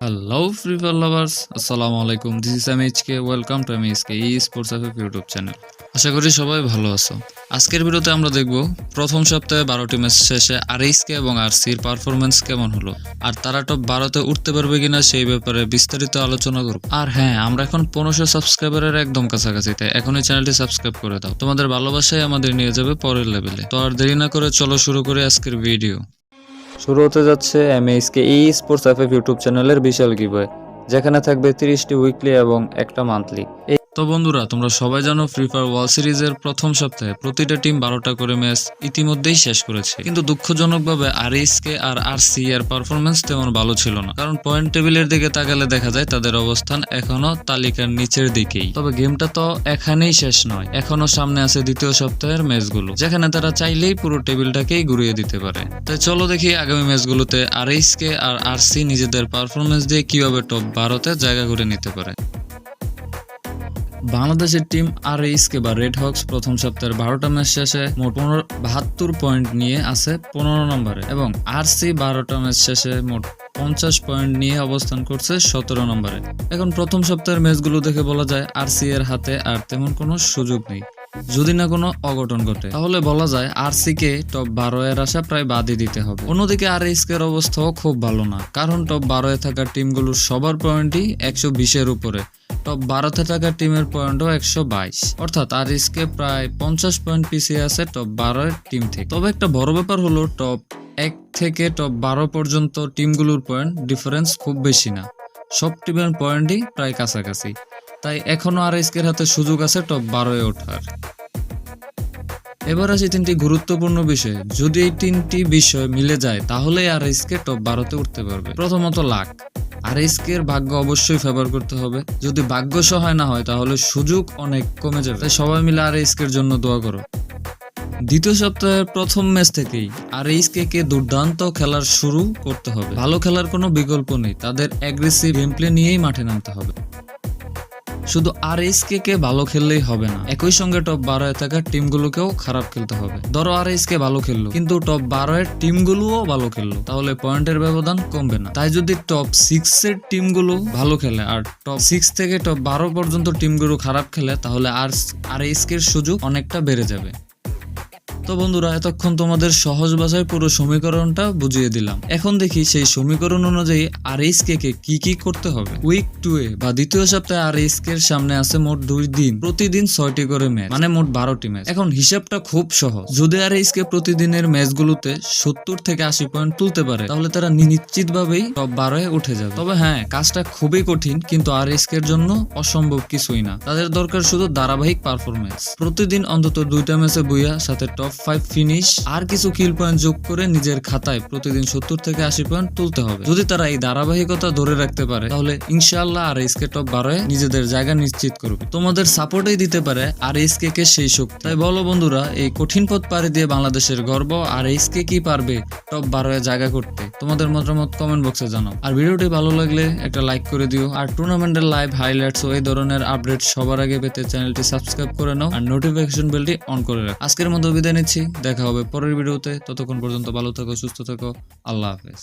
Hello free fire lovers আসসালামু আলাইকুম this is M HK welcome to M HK esports of YouTube channel আশা করি সবাই ভালো আছো। আজকের ভিডিওতে আমরা দেখব, প্রথম সপ্তাহে বারোটি ম্যাচ শেষে আর কে এবং আর সির পারফরমেন্স কেমন হলো? আর তারা টপ বারোতে উঠতে পারবে কিনা সেই ব্যাপারে বিস্তারিত আলোচনা করব। আর হ্যাঁ আমরা এখন পনেরোশো সাবস্ক্রাইবারের একদম কাছাকাছি তাই এখনই চ্যানেলটি সাবস্ক্রাইব করে দাও। তোমাদের ভালোবাসাই আমাদের নিয়ে যাবে পরের লেভেলে তো আর দেরি না করে চলো শুরু করি আজকের ভিডিও শুরু হতে যাচ্ছে MSK esports FF YouTube চ্যানেলের বিশাল গিভওয়ে যেখানে থাকবে তিরিশটি উইকলি এবং একটা মান্থলি তো বন্ধুরা, তোমরা সবাই জানো ফ্রি ফায়ার ওয়ার্ল্ড সিরিজের প্রথম সপ্তাহে প্রতিটা টিম বারোটা করে ম্যাচ ইতিমধ্যেই শেষ করেছে। কিন্তু দুঃখজনকভাবে আর কে আর আর সি এর পারফরমেন্স তেমন ভালো ছিল না। কারণ পয়েন্ট টেবিলের দিকে তাকালে দেখা যায় তাদের অবস্থান এখনও তালিকার নিচের দিকেই। তবে গেমটা তো এখানেই শেষ নয়। এখনও সামনে আছে দ্বিতীয় সপ্তাহের ম্যাচগুলো যেখানে তারা চাইলেই পুরো টেবিলটাকেই ঘুরিয়ে দিতে পারে। তাই চলো দেখি আগামী ম্যাচগুলোতে আর কে আর আর সি নিজেদের পারফরমেন্স দিয়ে কীভাবে টপ বারোতে জায়গা করে নিতে পারে। বাংলাদেশের টিম আর ইসকে বা রেড হক্স প্রথম সপ্তাহের বারোটা ম্যাচ শেষে মোট পনেরো বাহাত্তর পয়েন্ট নিয়ে আছে পনেরো নম্বরে এবং আর সি বারোটা ম্যাচ শেষে মোট পঞ্চাশ পয়েন্ট নিয়ে অবস্থান করছে সতেরো নম্বরে। এখন প্রথম সপ্তাহের ম্যাচগুলো দেখে বলা যায় আর সি এর হাতে আর তেমন কোনো সুযোগ নেই। যদি না কোনো অঘটন ঘটে, তাহলে বলা যায় আর সি কে টপ বারো এর আশা প্রায় বাদই দিতে হবে। অন্যদিকে আর এর অবস্থাও খুব ভালো না, কারণ টপ বারো এ থাকা টিমগুলোর সবার পয়েন্টই একশো বিশের উপরে। টপ বারোতে থাকা টিমের পয়েন্টও একশো বাইশ। অর্থাৎ আর কে প্রায় পঞ্চাশ পয়েন্ট পিছিয়ে আছে টপ বারো এর টিম থেকে। তবে একটা বড় ব্যাপার হলো, টপ এক থেকে টপ বারো পর্যন্ত টিমগুলোর পয়েন্ট ডিফারেন্স খুব বেশি না। সব টিমের পয়েন্টই প্রায় কাছাকাছি। তাই এখনও আর এসকের হাতে সুযোগ আছে টপ বারোয় ওঠার। এবার আসি তিনটি গুরুত্বপূর্ণ বিষয়। যদি এই তিনটি বিষয় মিলে যায় তাহলে আর এসকে টপ বারোতে উঠতে পারবে। প্রথমত লাখ আর এর ভাগ্য অবশ্যই ফেভার করতে হবে। যদি ভাগ্য সহায় না হয়, তাহলে সুযোগ অনেক কমে যাবে। তাই সবাই মিলে আর এর জন্য দোয়া করো। দ্বিতীয় সপ্তাহের প্রথম ম্যাচ থেকেই আর এইচকে কে দুর্দান্ত খেলার শুরু করতে হবে। ভালো খেলার কোনো বিকল্প নেই। তাদের অ্যাগ্রেসিভ গেম প্লে নিয়েই মাঠে নামতে হবে। শুধু আর এস কে কে ভালো খেললেই হবে না। একই সঙ্গে টপ বারোয় থাকা টিমগুলোকেও খারাপ খেলতে হবে। ধরো আর এস কে ভালো খেললো, কিন্তু টপ বারোয়ের টিমগুলোও ভালো খেললো, তাহলে পয়েন্টের ব্যবধান কমবে না। তাই যদি টপ সিক্স এর টিমগুলো ভালো খেলে আর টপ সিক্স থেকে টপ বারো পর্যন্ত টিমগুলো খারাপ খেলে, তাহলে আর আর এর সুযোগ অনেকটা বেড়ে যাবে। তো বন্ধুরা, এতক্ষণ তোমাদের সহজ ভাষায় পুরো সমীকরণটা বুঝিয়ে দিলাম। এখন দেখি সেই সমীকরণ অনুযায়ী আর কে কে কি কি করতে হবে। উইক টু এ বা দ্বিতীয় সপ্তাহে আর কে সামনে আছে মোট দুই দিন। প্রতিদিন ছয়টি করে ম্যাচ মানে মোট বারোটি ম্যাচ। এখন হিসাবটা খুব সহজ। যদি আর কে প্রতিদিনের ম্যাচগুলোতে সত্তর থেকে আশি পয়েন্ট তুলতে পারে, তাহলে তারা নিশ্চিত ভাবেই টপ বারোয় উঠে যাবে। তবে হ্যাঁ কাজটা খুবই কঠিন, কিন্তু আর এর জন্য অসম্ভব কিছুই না। তাদের দরকার শুধু ধারাবাহিক পারফরমেন্স প্রতিদিন অন্তত দুইটা ম্যাচে বইয়া সাথে টপ ফাইভ ফিনিশ আর কিছু কিল পয়েন্ট যোগ করে নিজের খাতায় প্রতিদিন সত্তর থেকে আশি পয়েন্ট তুলতে হবে। যদি তারা এই ধারাবাহিকতা ধরে রাখতে পারে, তাহলে ইনশাআল্লাহ আর এসকে টপ বারোয় নিজেদের জায়গা নিশ্চিত করবে। তোমাদের সাপোর্টেই দিতে পারে আর এসকে কে সেই শক্তি। তাই বলো বন্ধুরা, এই কঠিন পথ পাড়ি দিয়ে বাংলাদেশের গর্ব আর এসকে কি পারবে টপ বারোয় জায়গা করতে? তোমাদের মতামত কমেন্ট বক্সে জানাও। আর ভিডিওটি ভালো লাগলে একটা লাইক করে দিও। আর টুর্নামেন্টের লাইভ হাইলাইটস ও এই ধরনের আপডেট সবার আগে পেতে চ্যানেলটি সাবস্ক্রাইব করে নাও। আর নোটিফিকেশন বেলটি অন করে রাখো। আজকের মতো বিদায় নিচ্ছি দেখা হবে পরের ভিডিওতে। ততক্ষণ পর্যন্ত ভালো থাকো সুস্থ থাকো। আল্লাহ হাফেজ।